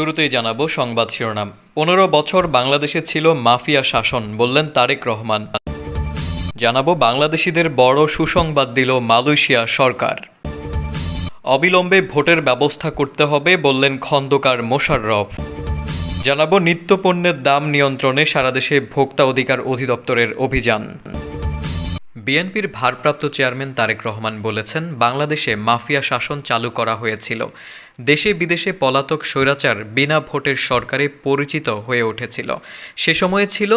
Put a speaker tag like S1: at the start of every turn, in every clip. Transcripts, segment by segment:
S1: শুরুতেই জানাব সংবাদ শিরোনাম। পনেরো বছর বাংলাদেশে ছিল মাফিয়া শাসন, বললেন তারেক রহমান। জানাব বাংলাদেশিদের বড় সুসংবাদ দিল মালয়েশিয়া সরকার। অবিলম্বে ভোটের ব্যবস্থা করতে হবে, বললেন খন্দকার মোশাররফ। জানাব নিত্যপণ্যের দাম নিয়ন্ত্রণে সারা দেশে ভোক্তা অধিকার অধিদপ্তরের অভিযান। বিএনপির ভারপ্রাপ্ত চেয়ারম্যান তারেক রহমান বলেছেন, বাংলাদেশে মাফিয়া শাসন চালু করা হয়েছিল। দেশে বিদেশে পলাতক স্বৈরাচার বিনা ভোটের সরকারে পরিচিত হয়ে উঠেছিল। সে সময়ে ছিল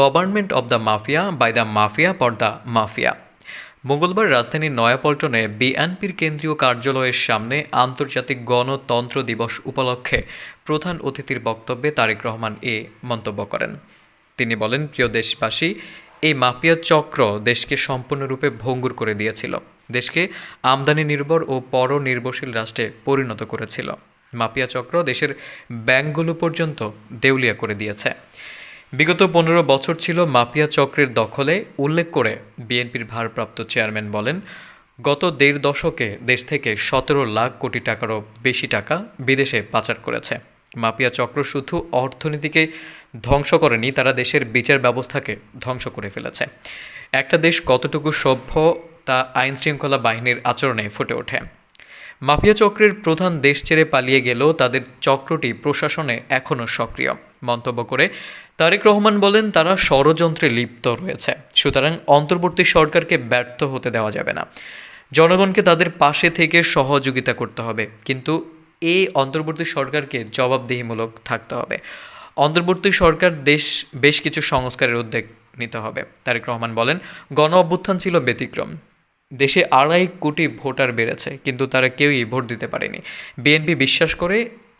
S1: government of the mafia by the mafia for the mafia. মঙ্গলবার রাজধানীর নয়াপল্টনে বিএনপির কেন্দ্রীয় কার্যালয়ের সামনে আন্তর্জাতিক গণতন্ত্র দিবস উপলক্ষে প্রধান অতিথির বক্তব্যে তারেক রহমান এ মন্তব্য করেন। তিনি বলেন, প্রিয় দেশবাসী এই মাফিয়া চক্র দেশকে সম্পূর্ণরূপে ভঙ্গুর করে দিয়েছিল। দেশকে আমদানি নির্ভর ও পরনির্ভরশীল রাষ্ট্রে পরিণত করেছিল। মাফিয়া চক্র দেশের ব্যাংকগুলো পর্যন্ত দেউলিয়া করে দিয়েছে। বিগত পনেরো বছর ছিল মাফিয়া চক্রের দখলে, উল্লেখ করে বিএনপির ভারপ্রাপ্ত চেয়ারম্যান বলেন, গত দেড় দশকে দেশ থেকে সতেরো লাখ কোটি টাকারও বেশি টাকা বিদেশে পাচার করেছে। মাফিয়া চক্র শুধু অর্থনীতিকে ধ্বংস করেনি, তারা দেশের বিচার ব্যবস্থাকে ধ্বংস করে ফেলেছে। একটা দেশ কতটুকু সভ্য, তা আইন শৃঙ্খলা বাহিনীর আচরণে ফুটে ওঠে। মাফিয়া চক্রের প্রধান দেশ ছেড়ে পালিয়ে গেলেও তাদের চক্রটি প্রশাসনে এখনও সক্রিয়। মন্তব্য করে তারেক রহমান বলেন, তারা ষড়যন্ত্রে লিপ্ত রয়েছে। সুতরাং অন্তর্বর্তী সরকারকে ব্যর্থ হতে দেওয়া যাবে না। জনগণকে তাদের পাশে থেকে সহযোগিতা করতে হবে। কিন্তু এই অন্তর্বর্তী সরকারকে জবাবদিহিমূলক থাকতে হবে। অন্তর্বর্তী সরকার দেশ বেশ কিছু সংস্কারের উদ্যোগ নিতে হবে, তারেক রহমান বলেন। গণ অভ্যুত্থান ছিল ব্যতিক্রম। দেশে আড়াই কোটি ভোটার বেড়েছে, কিন্তু তারা কেউই ভোট দিতে পারেনি। বিএনপি বিশ্বাস করে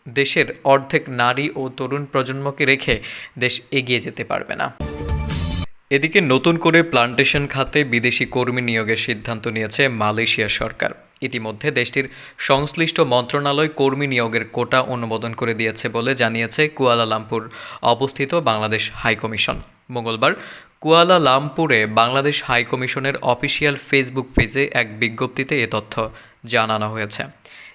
S1: দেশের অর্ধেক নারী ও তরুণ প্রজন্মকে রেখে দেশ এগিয়ে যেতে পারবে না। এদিকে নতুন করে প্লান্টেশন খাতে বিদেশি কর্মী নিয়োগের সিদ্ধান্ত নিয়েছে মালয়েশিয়া সরকার। ইতিমধ্যে দেশটির সংশ্লিষ্ট মন্ত্রণালয় কর্মী নিয়োগের কোটা অনুমোদন করে দিয়েছে বলে জানিয়েছে কুয়ালালামপুর অবস্থিত বাংলাদেশ হাইকমিশন মঙ্গলবার কুয়ালালামপুরে বাংলাদেশ হাইকমিশনের অফিসিয়াল ফেসবুক পেজে এক বিজ্ঞপ্তিতে এ তথ্য জানানো হয়েছে।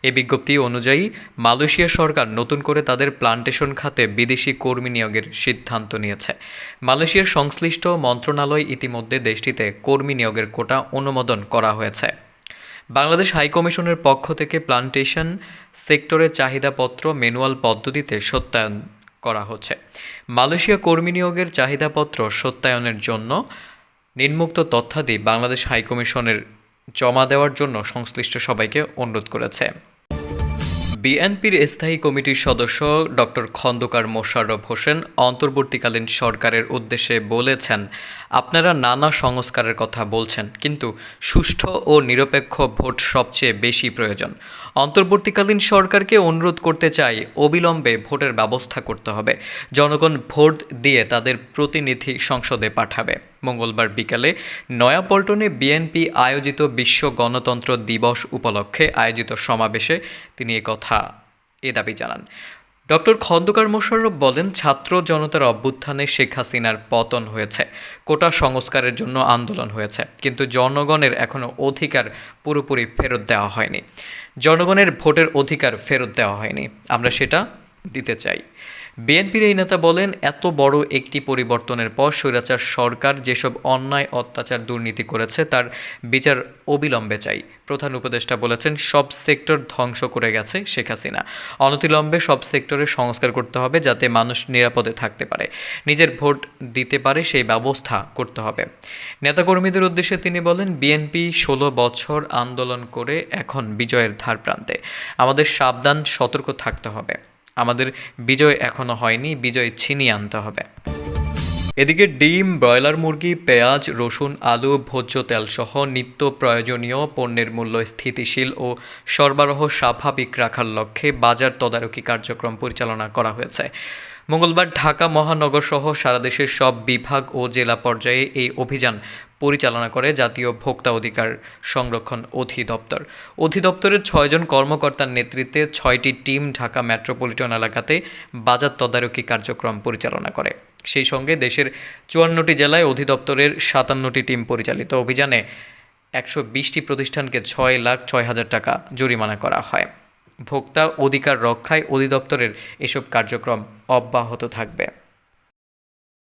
S1: এই বিজ্ঞপ্তি অনুযায়ী মালয়েশিয়া সরকার নতুন করে তাদের প্লান্টেশন খাতে বিদেশি কর্মী নিয়োগের সিদ্ধান্ত নিয়েছে। মালয়েশিয়ার সংশ্লিষ্ট মন্ত্রণালয় ইতিমধ্যে দেশটিতে কর্মী নিয়োগের কোটা অনুমোদন করা হয়েছে। বাংলাদেশ হাইকমিশনের পক্ষ থেকে প্লান্টেশন সেক্টরের চাহিদাপত্র ম্যানুয়াল পদ্ধতিতে সত্যায়ন করা হচ্ছে। মালয়েশিয়া কর্মী নিয়োগের চাহিদাপত্র সত্যায়নের জন্য নিম্মুক্ত তথ্যাদি বাংলাদেশ হাইকমিশনের জমা দেওয়ার জন্য সংশ্লিষ্ট সবাইকে অনুরোধ করেছে। বিএনপির স্থায়ী কমিটির সদস্য ডক্টর খন্দকার মোশাররফ হোসেন অন্তর্বর্তীকালীন সরকারের উদ্দেশ্যে বলেছেন, আপনারা নানা সংস্কারের কথা বলছেন, কিন্তু সুষ্ঠু ও নিরপেক্ষ ভোট সবচেয়ে বেশি প্রয়োজন। অন্তর্বর্তীকালীন সরকারকে অনুরোধ করতে চাই, অবিলম্বে ভোটের ব্যবস্থা করতে হবে। জনগণ ভোট দিয়ে তাদের প্রতিনিধি সংসদে পাঠাবে। মঙ্গলবার বিকালে নয়াপল্টনে বিএনপি আয়োজিত বিশ্ব গণতন্ত্র দিবস উপলক্ষে আয়োজিত সমাবেশে তিনি কথা এ দাবি জানান। ডক্টর খন্দকার মোশাররফ বলেন, ছাত্র জনতার অভ্যুত্থানে শেখ হাসিনার পতন হয়েছে। কোটা সংস্কারের জন্য আন্দোলন হয়েছে। কিন্তু জনগণের এখনও অধিকার পুরোপুরি ফেরত দেওয়া হয়নি। জনগণের ভোটের অধিকার ফেরত দেওয়া হয়নি। আমরা সেটা দিতে চাই। বিএনপির এই নেতা বলেন, এত বড় একটি পরিবর্তনের পর স্বৈরাচার সরকার যেসব অন্যায়, অত্যাচার দুর্নীতি করেছে, তার বিচার অবিলম্বে চাই। প্রধান উপদেষ্টা বলেছেন, সব সেক্টর ধ্বংস করে গেছে শেখ হাসিনা। অনতিলম্বে সব সেক্টরে সংস্কার করতে হবে যাতে মানুষ নিরাপদে থাকতে পারে। নিজের ভোট দিতে পারে সেই ব্যবস্থা করতে হবে। নেতাকর্মীদের উদ্দেশ্যে তিনি বলেন, বিএনপি ষোলো বছর আন্দোলন করে এখন বিজয়ের ধার প্রান্তে আমাদের সাবধান, সতর্ক থাকতে হবে। আমাদের বিজয় এখনও হয়নি, বিজয় ছিনিয়ে আনতে হবে। এদিকে ডিম, ব্রয়লার মুরগি, পেঁয়াজ, রসুন, আলু, ভোজ্য তেল সহ নিত্য প্রয়োজনীয় পণ্যের মূল্য স্থিতিশীল ও সরবরাহ স্বাভাবিক রাখার লক্ষ্যে বাজার তদারকি কার্যক্রম পরিচালনা করা হয়েছে। মঙ্গলবার ঢাকা মহানগর সহ সারা দেশের সব বিভাগ ও জেলা পর্যায়ে এই অভিযান পরিচালনা করে জাতীয় ভোক্তা অধিকার সংরক্ষণ অধিদপ্তর। অধিদপ্তরের ছয়জন কর্মকর্তার নেতৃত্বে ছয়টি টিম ঢাকা মেট্রোপলিটন এলাকাতে বাজার তদারকি কার্যক্রম পরিচালনা করে। সেই সঙ্গে দেশের চুয়ান্নটি জেলায় অধিদপ্তরের সাতান্নটি টিম পরিচালিত অভিযানে একশো বিশটি প্রতিষ্ঠানকে ছয় লাখ ছয় হাজার টাকা জরিমানা করা হয়। ভোক্তা অধিকার রক্ষায় অধিদপ্তরের এসব কার্যক্রম অব্যাহত থাকবে।